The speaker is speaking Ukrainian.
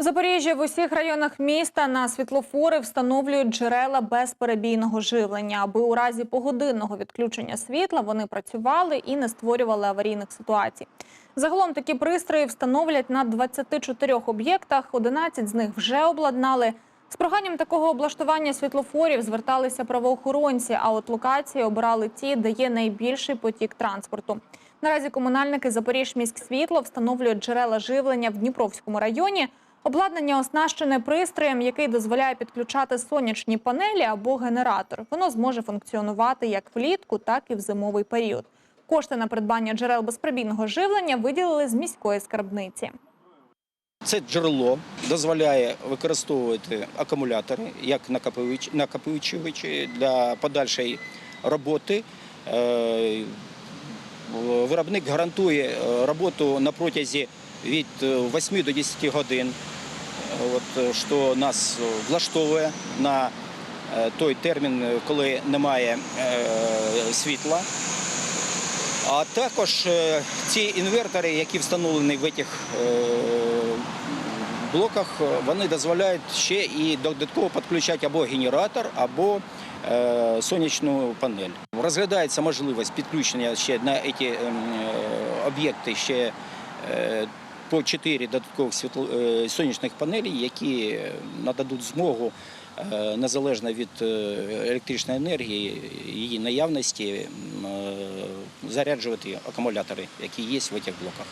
В Запоріжжі в усіх районах міста на світлофори встановлюють джерела безперебійного живлення, аби у разі погодинного відключення світла вони працювали і не створювали аварійних ситуацій. Загалом такі пристрої встановлять на 24 об'єктах. 11 з них вже обладнали. З проханням такого облаштування світлофорів зверталися правоохоронці, а от локації обирали ті, де є найбільший потік транспорту. Наразі комунальники Запоріжміськсвітло встановлюють джерела живлення в Дніпровському районі. Обладнання оснащене пристроєм, який дозволяє підключати сонячні панелі або генератор. Воно зможе функціонувати як влітку, так і в зимовий період. Кошти на придбання джерел безпробійного живлення виділили з міської скарбниці. Це джерело дозволяє використовувати акумулятори як накопичувачі для подальшої роботи. Е, Виробник гарантує е, роботу на протязі від е, 8 до 10 годин, Е, е, що нас е, влаштовує на е, той термін, е, коли немає е, світла. А також е, ці інвертори, які встановлені в цих е, блоках, е, вони дозволяють ще і додатково підключати або генератор, або е, сонячну панель. Розглядається можливість підключення ще на ці ем, е, об'єкти ще е, по 4 додаткових світло, е, сонячних панелей, які е, нададуть змогу е, незалежно від електричної енергії, її наявності, заряджувати акумулятори, які є в цих блоках.